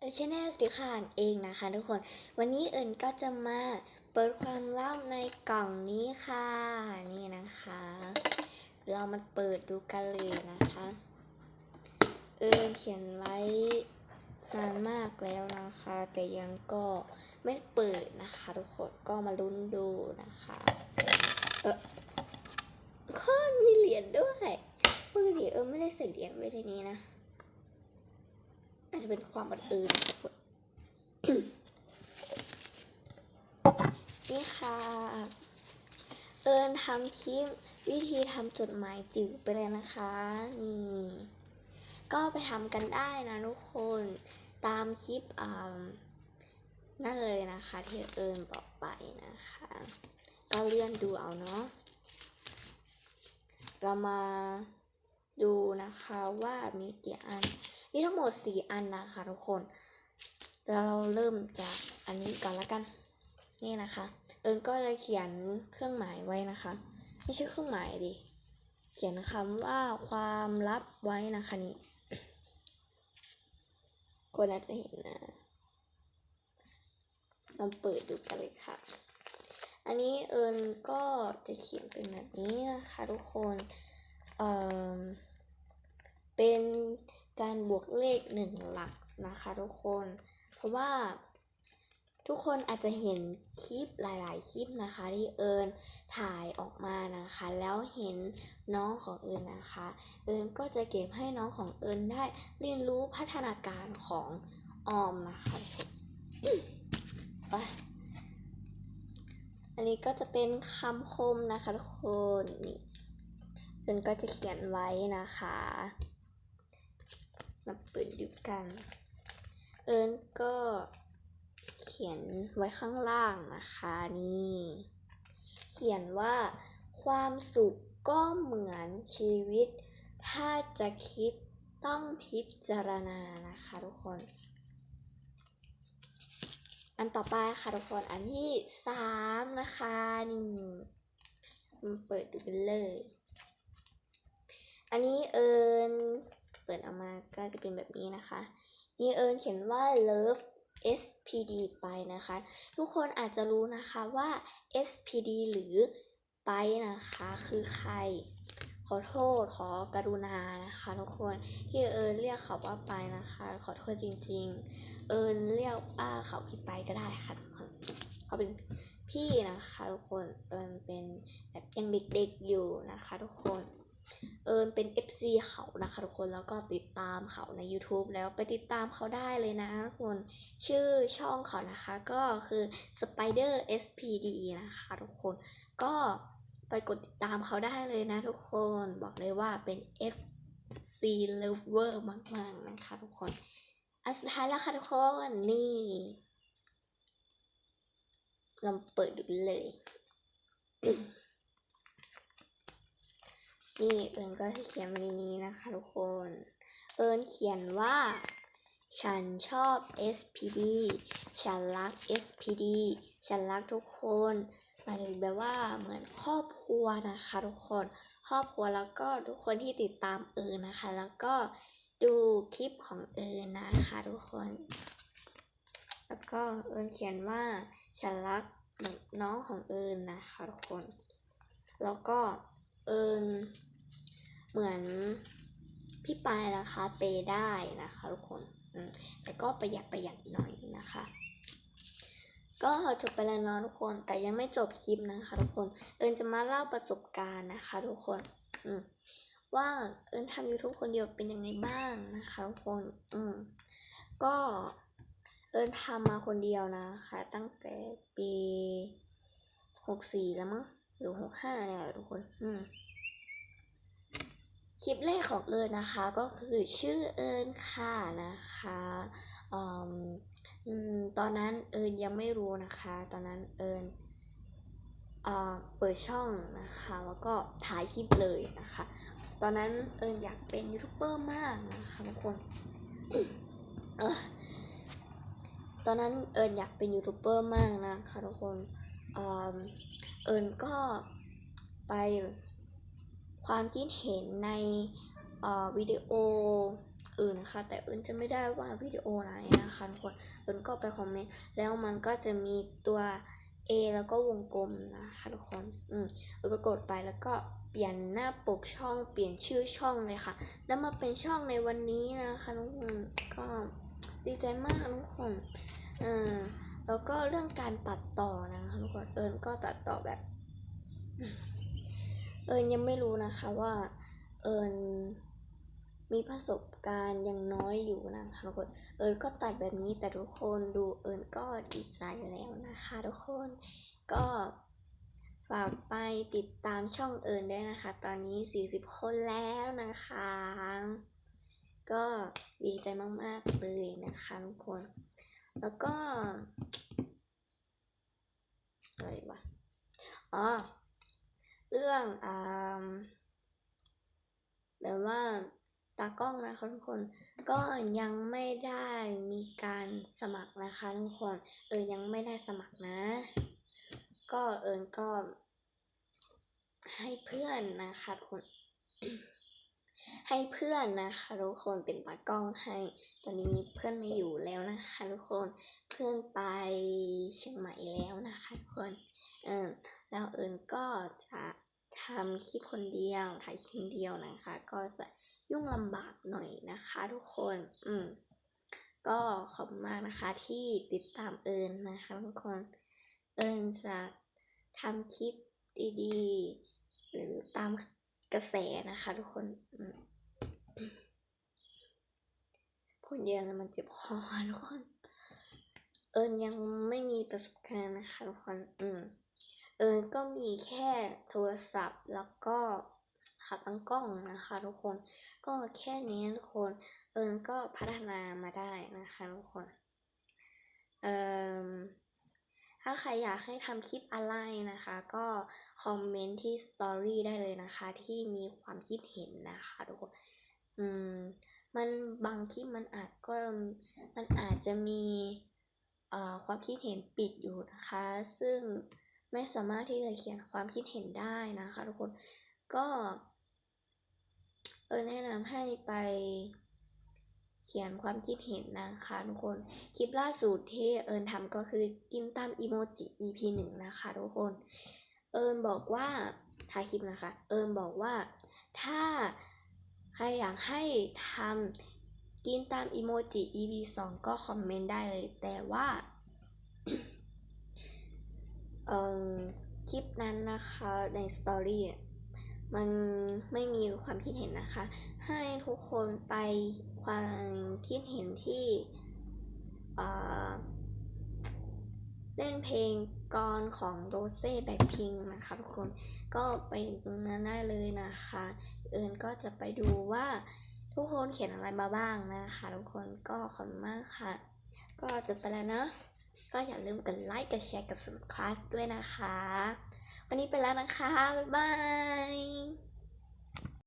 เออชแนลติคานเองนะคะทุกคน วันนี้เอิญก็จะมาเปิดความลับในกล่องนี้ค่ะ นี่นะคะ เรามาเปิดดูกันเลยนะคะ เอิญเขียนไว้นานมากแล้วนะคะ แต่ยังก็ไม่เปิดนะคะ ทุกคนก็มาลุ้นดูนะคะ เออข้อนมีเหรียญด้วยปกติเออไม่ได้ใส่เหรียญไว้ในนี้นะ อาจจะเป็นความบังเอิญนนี่ค่ะ เอิญทำคลิปวิธีทำจดหมายจืดไปเลยนะคะ นี่ ก็ไปทำกันได้นะทุกคนตามคลิปอ่านั่นเลยนะคะ ที่เอิญบอกไปนะคะ ก็เลื่อนดูเอาเนาะเรามาดูนะคะว่ามีกี่อัน มีทั้งหมด 4 อันนะคะทุกคน เราเริ่มจากอันนี้ก่อนละกัน นี่นะคะ เอิญก็จะเขียนเครื่องหมายไว้นะคะ ไม่ใช่เครื่องหมายดิ เขียนคำว่าความลับไว้นะคะนี่ คนอาจจะเห็นนะลองเปิดดูกันเลยค่ะ อันนี้เอิญก็จะเขียนเป็นแบบนี้นะคะทุกคน เอ่อ เป็น การบวกเลขหนึ่งหลักนะคะทุกคน เพราะว่าทุกคนอาจจะเห็นคลิปหลาย ๆ คลิปนะคะที่เอิญถ่ายออกมานะคะ แล้วเห็นน้องของเอิญนะคะ เอิญก็จะเก็บให้น้องของเอิญได้เรียนรู้พัฒนาการของออมนะคะไปอันนี้ก็จะเป็นคำคมนะคะทุกคนนี่เอิญก็จะเขียนไว้นะคะ มาเปิดดูกัน เอิญก็เขียนไว้ข้างล่างนะคะนี่ เขียนว่าความสุขก็เหมือนชีวิต ถ้าจะคิดต้องพิจารณานะคะทุกคน อันต่อไปค่ะทุกคนอันที่สามนะคะนี่มาเปิดดูกันเลย อันนี้เอิญ เปิดออกมาก็จะเป็นแบบนี้นะคะนี่เอิญเขียนว่า love SPD ไปนะคะ ทุกคนอาจจะรู้นะคะว่า SPD หรือไปนะคะ คือใคร ขอโทษขอกรุณานะคะ ทุกคนที่เอิญเรียกเขาว่าไปนะคะ ขอโทษจริง ๆ เอิญเรียกป้าเขาพี่ไปก็ได้ค่ะทุกคนเขาเป็นพี่นะคะ ทุกคนเอิญเป็นแบบยังเด็กๆอยู่นะคะ ทุกคน เอิญเป็น FC เขานะคะทุกคนแล้วก็ติดตามเขาใน YouTube แล้วไปติดตามเขาได้เลยนะทุกคนชื่อช่องเขานะคะก็คือ Spider SPD นะคะทุกคนก็ไปกดติดตามเขาได้เลยนะทุกคนบอกเลยว่าเป็น FC lover มาก ๆ นะคะทุกคนอันสุดท้ายแล้วค่ะทุกคนนี่ลองเปิดดูเลย นี่เอิญก็จะเขียนมาในนี้นะคะทุกคน เอิญเขียนว่า ฉันชอบ SPD ฉันรัก SPD ฉันรักทุกคนหมายถึงแบบว่าเหมือนครอบครัวนะคะทุกคนครอบครัวแล้วก็ทุกคนที่ติดตามเอิญนะคะ แล้วก็ดูคลิปของเอิญนะคะทุกคน แล้วก็เอิญเขียนว่าฉันรักน้องของเอิญนะคะทุกคน แล้วก็เอิญ เหมือนพี่ปายนะคะเปย์ได้นะคะทุกคนอืมแต่ก็ประหยัดประหยัดหน่อยนะคะ ก็จบไปแล้วเนาะทุกคนแต่ยังไม่จบคลิปนะคะ ทุกคนเอิญจะมาเล่าประสบการณ์นะคะ ทุกคนอืมว่าเอิญทำ YouTube คนเดียวเป็นยังไงบ้างนะคะทุกคนอืมก็เอิญทำมาคนเดียวนะคะ ตั้งแต่ปีหกสี่แล้วมั้งหรือหกห้าเนี่ยทุกคน อืม คลิปแรกของเอิญนะคะก็คือชื่อเอิญค่ะนะคะออตอนนั้นเอิญยังไม่รู้นะคะ ตอนนั้นเอิญเปิดช่องนะคะ แล้วก็ถ่ายคลิปเลยนะคะ ตอนนั้นเอิญอยากเป็นยูทูบเบอร์มากนะคะทุกคนตอนนั้นเอิญอยากเป็นยูทูบเบอร์มากนะคะทุกคนเอิญก็ไป ความคิดเห็นในวิดีโอเออนนะคะ แต่เอิญจะไม่ได้ว่าวิดีโอไหนนะคะทุกคนเอิญก็ไปคอมเมนต์แล้วมันก็จะมีตัว A แล้วก็วงกลมนะคะทุกคน อืมเอิญก็กดไปแล้วก็เปลี่ยนหน้าปกช่อง เปลี่ยนชื่อช่องเลยค่ะ แล้วมาเป็นช่องในวันนี้นะคะทุกคน ก็ดีใจมากทุกคน เออแล้วก็เรื่องการตัดต่อนะคะทุกคน เอิญก็ตัดต่อแบบ เอิญยังไม่รู้นะคะว่า เอิญมีประสบการณ์ยังน้อยอยู่นะคะทุกคนเอิญก็ตัดแบบนี้แต่ทุกคนดูเอิญก็ดีใจแล้วนะคะทุกคนก็ฝากไปติดตามช่องเอิญด้วยนะคะ ตอนนี้ 40 คนแล้วนะคะ ก็ดีใจมาก ๆ เลยนะคะทุกคน แล้วก็อะไรวะอ๋อ รื่องอแบบว่าตากล้องนะคะทุกคน ก็ยังไม่ได้มีการสมัครนะคะทุกคนเออยังไม่ได้สมัครนะ ก็เอิญก็ให้เพื่อนนะคะทุกคนให้เพื่อนนะคะทุกคนเป็นตากล้องให้ ตอนนี้เพื่อนไม่อยู่แล้วนะคะทุกคน เพื่อนไปเชียงใหม่แล้วนะคะทุกคน เออแล้วเอิญก็จะ ทำคลิปคนเดียวถ่ายคลิปคนเดียวนะคะ ก็จะยุ่งลำบากหน่อยนะคะทุกคน อืม ก็ขอบมากนะคะที่ติดตามเอิญนะคะทุกคน เอิญจะทำคลิปดีๆ หรือตามกระแสนะคะทุกคนอืมพูดเยอะแล้วมันเจ็บคอทุกคน เอิญยังไม่มีประสบการณ์นะคะทุกคน อืม เอิญก็มีแค่โทรศัพท์แล้วก็ขาตั้งกล้องนะคะทุกคน ก็แค่นี้ทุกคน เอิญก็พัฒนามาได้นะคะทุกคน เอ่อถ้าใครอยากให้ทำคลิปอะไรนะคะ ก็คอมเมนต์ที่สตอรี่ได้เลยนะคะ ที่มีความคิดเห็นนะคะทุกคน อืม มันบางคลิปมันอาจก็มันอาจจะมีเอ่อความคิดเห็นปิดอยู่นะคะ ซึ่ง ไม่สามารถที่จะเขียนความคิดเห็นได้นะคะทุกคนก็เออแนะนำให้ไปเขียนความคิดเห็นนะคะทุกคน คลิปล่าสุดที่เอิญทำก็คือกินตามอีโมจิ EP หนึ่งนะคะทุกคน เอิญบอกว่าถ่ายคลิปนะคะ เอิญบอกว่าถ้าใครอยากให้ทำกินตามอีโมจิ EP สองก็คอมเมนต์ได้เลย แต่ว่า คลิปนั้นนะคะในสตอรี่มันไม่มีความคิดเห็นนะคะ ให้ทุกคนไปความคิดเห็นที่เล่นเพลงกรของโรเซ่แบ็คพิงนะคะทุกคนก็ไปตรงนั้นได้เลยนะคะเอิญก็จะไปดูว่าทุกคนเขียนอะไรมาบ้างนะคะ ทุกคนก็ขอบคุณมากค่ะ ก็จบไปแล้วเนาะ ก็อย่าลืมกดไลค์กดแชร์กด subscribe ด้วยนะคะ วันนี้ไปแล้วนะคะ บ๊ายบาย